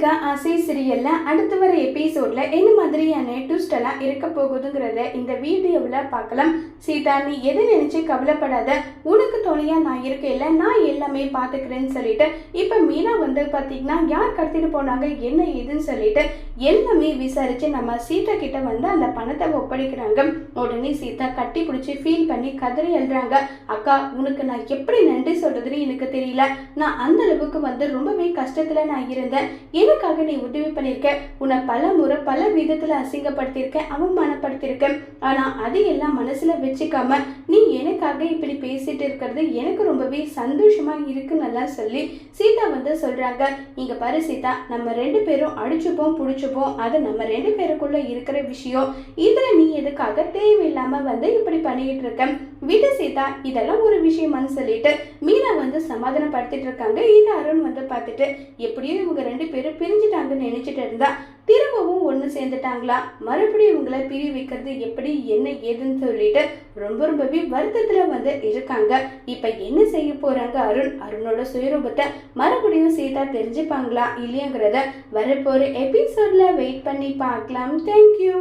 இருக்க ஆசை சீரியல்ல அடுத்து வர எபிசோட்ல என்ன மாதிரியான ட்விஸ்ட் எல்லாம் இருக்க போகுதுங்கிறத இந்த வீடியோவில் பார்க்கலாம். சீதா நீ எதை நினைச்சு கவலைப்படாத? உனக்கு துணையா நான் இருக்கேன்ல நான் எல்லாமே பார்த்துக்கிறேன்னு சொல்லிட்டு இப்போ மீனா வந்து பார்த்தீங்கன்னா யார் கடத்திட்டு போனாங்க என்ன ஏதுன்னு சொல்லிட்டு எல்லாமே விசாரிச்சு நம்ம சீதா கிட்ட வந்து அந்த பணத்தை ஒப்படைக்கிறாங்க. உடனே சீதா கட்டி பிடிச்சி ஃபீல் பண்ணி கதறி எழுதுறாங்க அக்கா உனக்கு நான் எப்படி நன்றி சொல்றதுன்னு எனக்கு தெரியல. நான் அந்த அளவுக்கு வந்து ரொம்பவே கஷ்டத்துல நான் இருந்தேன். எனக்காக நீ உதவி பண்ணியிருக்க உன்னை பல முறை பல விதத்தில் அசிங்கப்படுத்தியிருக்க அவமானப்படுத்தியிருக்க. ஆனா அதையெல்லாம் மனசுல வச்சுக்காம நீ எனக்காக இப்படி பேசிட்டு இருக்கிறது எனக்கு ரொம்பவே சந்தோஷமா இருக்குன்னு சொல்லி சீதா வந்து சொல்றாங்க. இங்க பாரு சீதா நம்ம ரெண்டு பேரும் அடிச்சுப்போம் பிடிச்சிப்போம். அது நம்ம ரெண்டு பேருக்குள்ள இருக்கிற விஷயம். இதுல நீ எதுக்காக தேவையில்லாமல் வந்து இப்படி பண்ணிட்டு இருக்க? விட்டு சீதா இதெல்லாம் ஒரு விஷயமான்னு சொல்லிட்டு மீனா வந்து சமாதானப்படுத்திட்டு இருக்காங்க. இந்த அருண் வந்து பார்த்துட்டு எப்படியும் இவங்க ரெண்டு பேரும் பிரிஞ்சுட்டாங்கன்னு நினைச்சிட்டு இருந்தா திரும்பவும் ஒன்று சேர்ந்துட்டாங்களா? மறுபடியும் உங்களை பிரி வைக்கிறது எப்படி என்ன ஏதுன்னு சொல்லிட்டு ரொம்ப ரொம்பவே வருத்தத்தில் வந்து இருக்காங்க. இப்போ என்ன செய்ய போகிறாங்க அருண்? அருணோட சுயரூபத்தை மறுபடியும் சீதா தெரிஞ்சுப்பாங்களா இல்லையாங்கிறத வரப்போகிற எபிசோடில் வெயிட் பண்ணி பார்க்கலாம். தேங்க்யூ